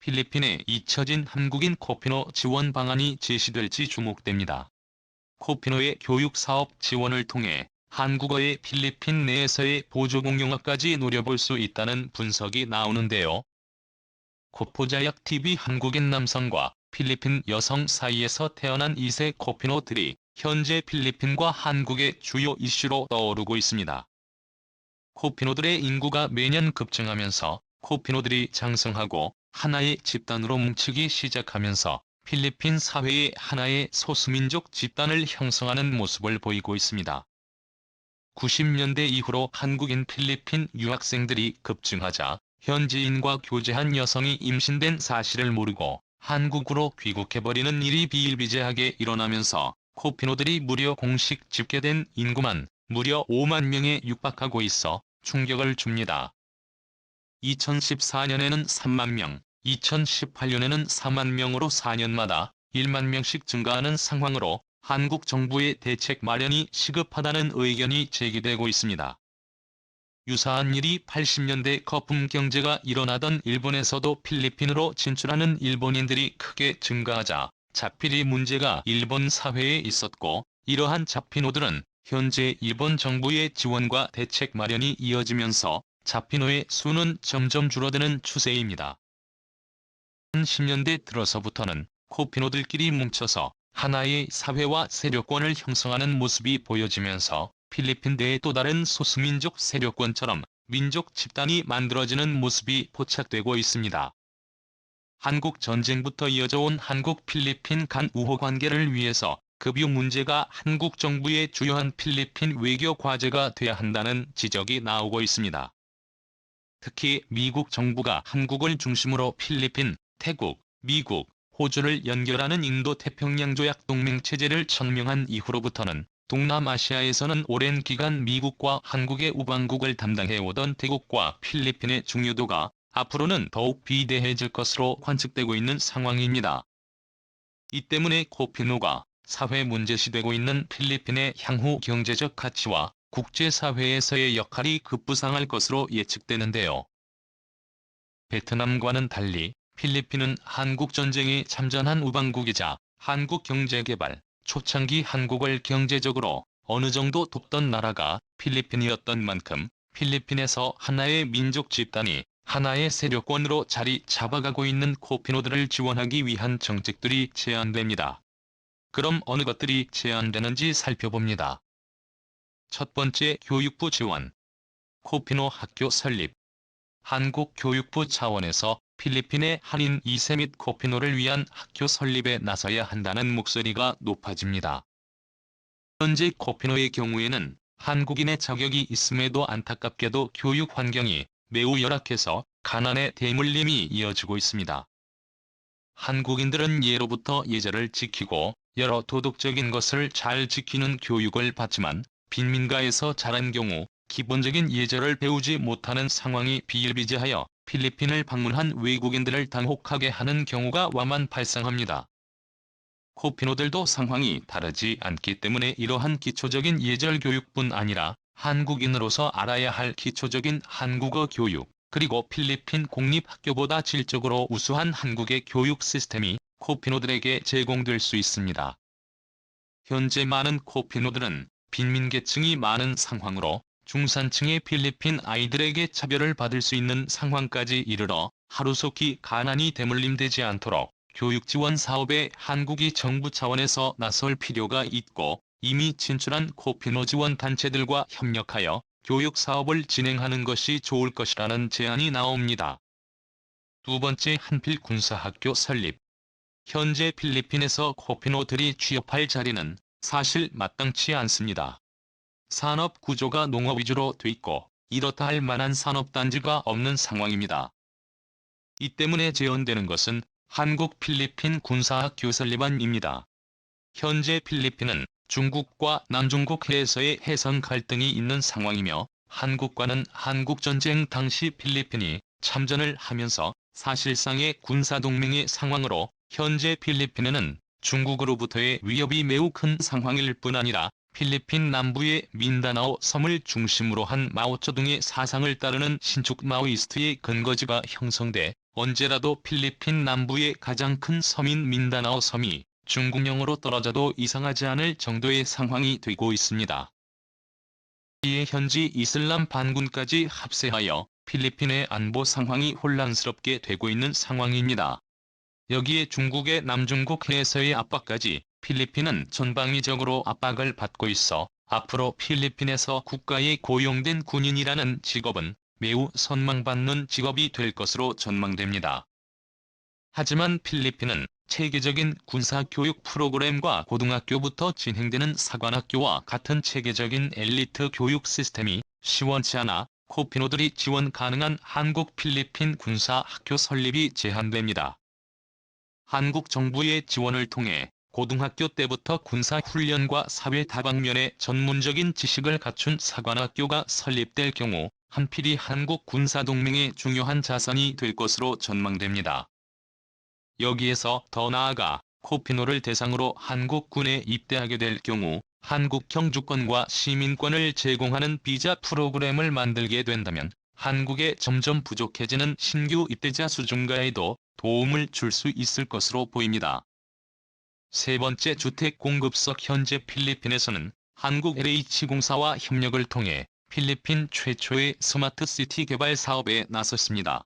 필리핀에 잊혀진 한국인 코피노 지원 방안이 제시될지 주목됩니다. 코피노의 교육 사업 지원을 통해 한국어의 필리핀 내에서의 보조 공용화까지 노려볼 수 있다는 분석이 나오는데요. 코포자약 TV 한국인 남성과 필리핀 여성 사이에서 태어난 2세 코피노들이 현재 필리핀과 한국의 주요 이슈로 떠오르고 있습니다. 코피노들의 인구가 매년 급증하면서 코피노들이 장성하고 하나의 집단으로 뭉치기 시작하면서 필리핀 사회의 하나의 소수민족 집단을 형성하는 모습을 보이고 있습니다. 90년대 이후로 한국인 필리핀 유학생들이 급증하자 현지인과 교제한 여성이 임신된 사실을 모르고 한국으로 귀국해버리는 일이 비일비재하게 일어나면서 코피노들이 무려 공식 집계된 인구만 무려 5만 명에 육박하고 있어 충격을 줍니다. 2014년에는 3만 명, 2018년에는 4만 명으로 4년마다 1만 명씩 증가하는 상황으로 한국 정부의 대책 마련이 시급하다는 의견이 제기되고 있습니다. 유사한 일이 80년대 거품 경제가 일어나던 일본에서도 필리핀으로 진출하는 일본인들이 크게 증가하자 자필이 문제가 일본 사회에 있었고 이러한 자피노들은 현재 일본 정부의 지원과 대책 마련이 이어지면서 자피노의 수는 점점 줄어드는 추세입니다. 10년대 들어서부터는 코피노들끼리 뭉쳐서 하나의 사회와 세력권을 형성하는 모습이 보여지면서 필리핀 내의 또 다른 소수민족 세력권처럼 민족 집단이 만들어지는 모습이 포착되고 있습니다. 한국 전쟁부터 이어져 온 한국 필리핀 간 우호 관계를 위해서 급유 문제가 한국 정부의 주요한 필리핀 외교 과제가 돼야 한다는 지적이 나오고 있습니다. 특히 미국 정부가 한국을 중심으로 필리핀, 태국, 미국, 호주를 연결하는 인도-태평양 조약 동맹 체제를 천명한 이후로부터는 동남아시아에서는 오랜 기간 미국과 한국의 우방국을 담당해오던 태국과 필리핀의 중요도가 앞으로는 더욱 비대해질 것으로 관측되고 있는 상황입니다. 이 때문에 코피노가 사회 문제시되고 있는 필리핀의 향후 경제적 가치와 국제사회에서의 역할이 급부상할 것으로 예측되는데요. 베트남과는 달리 필리핀은 한국전쟁에 참전한 우방국이자 한국 경제개발, 초창기 한국을 경제적으로 어느 정도 돕던 나라가 필리핀이었던 만큼 필리핀에서 하나의 민족 집단이 하나의 세력권으로 자리 잡아가고 있는 코피노들을 지원하기 위한 정책들이 제안됩니다. 그럼 어느 것들이 제안되는지 살펴봅니다. 첫 번째 교육부 지원. 코피노 학교 설립. 한국 교육부 차원에서 필리핀의 한인 2세 및 코피노를 위한 학교 설립에 나서야 한다는 목소리가 높아집니다. 현재 코피노의 경우에는 한국인의 자격이 있음에도 안타깝게도 교육 환경이 매우 열악해서 가난의 대물림이 이어지고 있습니다. 한국인들은 예로부터 예절을 지키고 여러 도덕적인 것을 잘 지키는 교육을 받지만 빈민가에서 자란 경우 기본적인 예절을 배우지 못하는 상황이 비일비재하여 필리핀을 방문한 외국인들을 당혹하게 하는 경우가 와만 발생합니다. 코피노들도 상황이 다르지 않기 때문에 이러한 기초적인 예절 교육뿐 아니라 한국인으로서 알아야 할 기초적인 한국어 교육, 그리고 필리핀 공립학교보다 질적으로 우수한 한국의 교육 시스템이 코피노들에게 제공될 수 있습니다. 현재 많은 코피노들은 빈민계층이 많은 상황으로 중산층의 필리핀 아이들에게 차별을 받을 수 있는 상황까지 이르러 하루속히 가난이 대물림되지 않도록 교육 지원 사업에 한국이 정부 차원에서 나설 필요가 있고 이미 진출한 코피노 지원 단체들과 협력하여 교육 사업을 진행하는 것이 좋을 것이라는 제안이 나옵니다. 두 번째 한필 군사학교 설립. 현재 필리핀에서 코피노들이 취업할 자리는 사실 마땅치 않습니다. 산업 구조가 농업 위주로 돼 있고 이렇다 할 만한 산업단지가 없는 상황입니다. 이 때문에 제언되는 것은 한국 필리핀 군사학 교 설립안입니다. 현재 필리핀은 중국과 남중국 해에서의 해상 갈등이 있는 상황이며 한국과는 한국전쟁 당시 필리핀이 참전을 하면서 사실상의 군사동맹의 상황으로 현재 필리핀에는 중국으로부터의 위협이 매우 큰 상황일 뿐 아니라 필리핀 남부의 민다나오 섬을 중심으로 한 마오쩌둥의 사상을 따르는 신축 마오이스트의 근거지가 형성돼 언제라도 필리핀 남부의 가장 큰 섬인 민다나오 섬이 중국령으로 떨어져도 이상하지 않을 정도의 상황이 되고 있습니다. 이에 현지 이슬람 반군까지 합세하여 필리핀의 안보 상황이 혼란스럽게 되고 있는 상황입니다. 여기에 중국의 남중국 해에서의 압박까지 필리핀은 전방위적으로 압박을 받고 있어 앞으로 필리핀에서 국가에 고용된 군인이라는 직업은 매우 선망받는 직업이 될 것으로 전망됩니다. 하지만 필리핀은 체계적인 군사교육 프로그램과 고등학교부터 진행되는 사관학교와 같은 체계적인 엘리트 교육 시스템이 시원치 않아 코피노들이 지원 가능한 한국 필리핀 군사학교 설립이 제한됩니다. 한국 정부의 지원을 통해 고등학교 때부터 군사훈련과 사회 다방면의 전문적인 지식을 갖춘 사관학교가 설립될 경우 한필이 한국 군사동맹의 중요한 자산이 될 것으로 전망됩니다. 여기에서 더 나아가 코피노를 대상으로 한국군에 입대하게 될 경우 한국형 주권과 시민권을 제공하는 비자 프로그램을 만들게 된다면 한국에 점점 부족해지는 신규 입대자 수준가에도 도움을 줄 수 있을 것으로 보입니다. 세 번째 주택 공급석 현재 필리핀에서는 한국 LH공사와 협력을 통해 필리핀 최초의 스마트시티 개발 사업에 나섰습니다.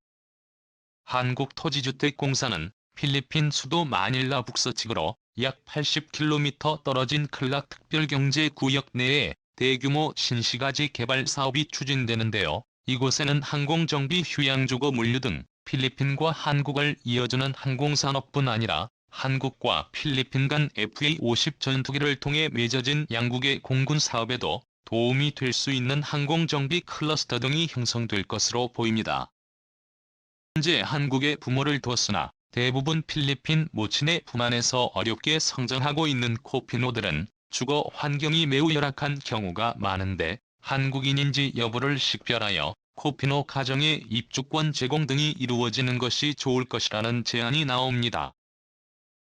한국토지주택공사는 필리핀 수도 마닐라 북서측으로 약 80km 떨어진 클락 특별경제구역 내에 대규모 신시가지 개발 사업이 추진되는데요. 이곳에는 항공정비 휴양주거 물류 등 필리핀과 한국을 이어주는 항공산업뿐 아니라 한국과 필리핀 간 FA-50 전투기를 통해 맺어진 양국의 공군 사업에도 도움이 될 수 있는 항공정비 클러스터 등이 형성될 것으로 보입니다. 현재 한국의 부모를 뒀으나 대부분 필리핀 모친의 부만에서 어렵게 성장하고 있는 코피노들은 주거 환경이 매우 열악한 경우가 많은데 한국인인지 여부를 식별하여 코피노 가정의 입주권 제공 등이 이루어지는 것이 좋을 것이라는 제안이 나옵니다.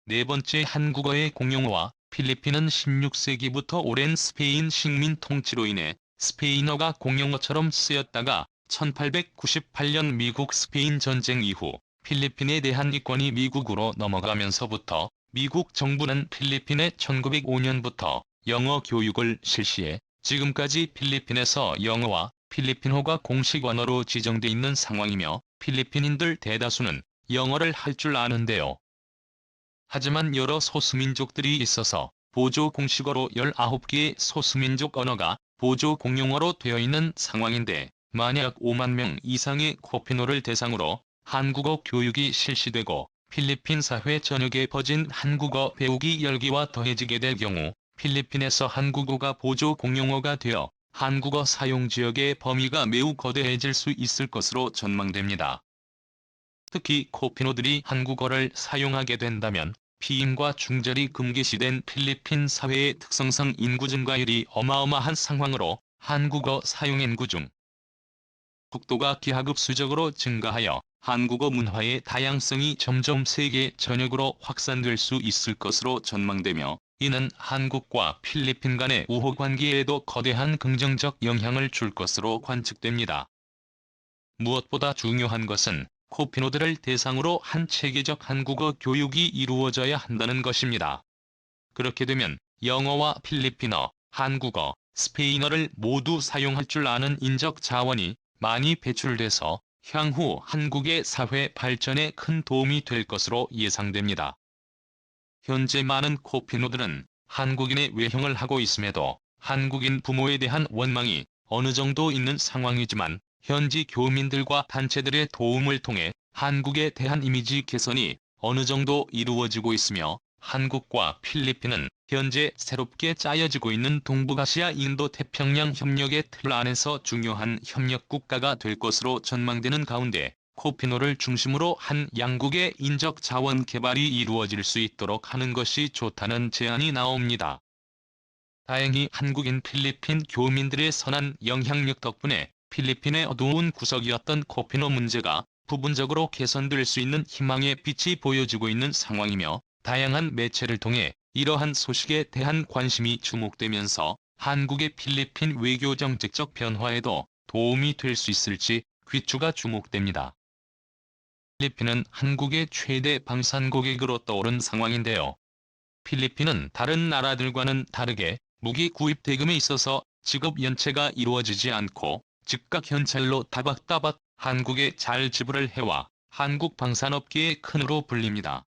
네 번째 한국어의 공용어와 필리핀은 16세기부터 오랜 스페인 식민 통치로 인해 스페인어가 공용어처럼 쓰였다가 1898년 미국 스페인 전쟁 이후 필리핀에 대한 이권이 미국으로 넘어가면서부터 미국 정부는 필리핀에 1905년부터 영어 교육을 실시해 지금까지 필리핀에서 영어와 필리핀어가 공식 언어로 지정돼 있는 상황이며 필리핀인들 대다수는 영어를 할 줄 아는데요. 하지만 여러 소수민족들이 있어서 보조 공식어로 19개의 소수민족 언어가 보조 공용어로 되어 있는 상황인데 만약 5만 명 이상의 코피노를 대상으로 한국어 교육이 실시되고 필리핀 사회 전역에 퍼진 한국어 배우기 열기와 더해지게 될 경우 필리핀에서 한국어가 보조 공용어가 되어 한국어 사용 지역의 범위가 매우 거대해질 수 있을 것으로 전망됩니다. 특히 코피노들이 한국어를 사용하게 된다면 피임과 중절이 금기시된 필리핀 사회의 특성상 인구 증가율이 어마어마한 상황으로 한국어 사용 인구 중 국도가 기하급수적으로 증가하여 한국어 문화의 다양성이 점점 세계 전역으로 확산될 수 있을 것으로 전망되며 이는 한국과 필리핀 간의 우호 관계에도 거대한 긍정적 영향을 줄 것으로 관측됩니다. 무엇보다 중요한 것은 코피노들을 대상으로 한 체계적 한국어 교육이 이루어져야 한다는 것입니다. 그렇게 되면 영어와 필리핀어, 한국어, 스페인어를 모두 사용할 줄 아는 인적 자원이 많이 배출돼서 향후 한국의 사회 발전에 큰 도움이 될 것으로 예상됩니다. 현재 많은 코피노들은 한국인의 외형을 하고 있음에도 한국인 부모에 대한 원망이 어느 정도 있는 상황이지만 현지 교민들과 단체들의 도움을 통해 한국에 대한 이미지 개선이 어느 정도 이루어지고 있으며 한국과 필리핀은 현재 새롭게 짜여지고 있는 동북아시아 인도-태평양 협력의 틀 안에서 중요한 협력 국가가 될 것으로 전망되는 가운데 코피노를 중심으로 한 양국의 인적 자원 개발이 이루어질 수 있도록 하는 것이 좋다는 제안이 나옵니다. 다행히 한국인 필리핀 교민들의 선한 영향력 덕분에 필리핀의 어두운 구석이었던 코피노 문제가 부분적으로 개선될 수 있는 희망의 빛이 보여지고 있는 상황이며 다양한 매체를 통해 이러한 소식에 대한 관심이 주목되면서 한국의 필리핀 외교 정책적 변화에도 도움이 될 수 있을지 귀추가 주목됩니다. 필리핀은 한국의 최대 방산 고객으로 떠오른 상황인데요. 필리핀은 다른 나라들과는 다르게 무기 구입 대금에 있어서 지급 연체가 이루어지지 않고 즉각 현찰로 다박다박 한국에 잘 지불을 해와 한국 방산업계의 큰으로 불립니다.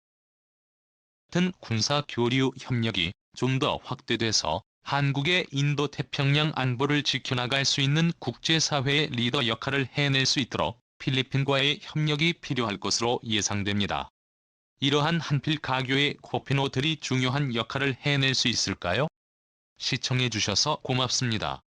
같은 군사 교류 협력이 좀 더 확대돼서 한국의 인도 태평양 안보를 지켜나갈 수 있는 국제사회의 리더 역할을 해낼 수 있도록 필리핀과의 협력이 필요할 것으로 예상됩니다. 이러한 한필 가교의 코피노들이 중요한 역할을 해낼 수 있을까요? 시청해주셔서 고맙습니다.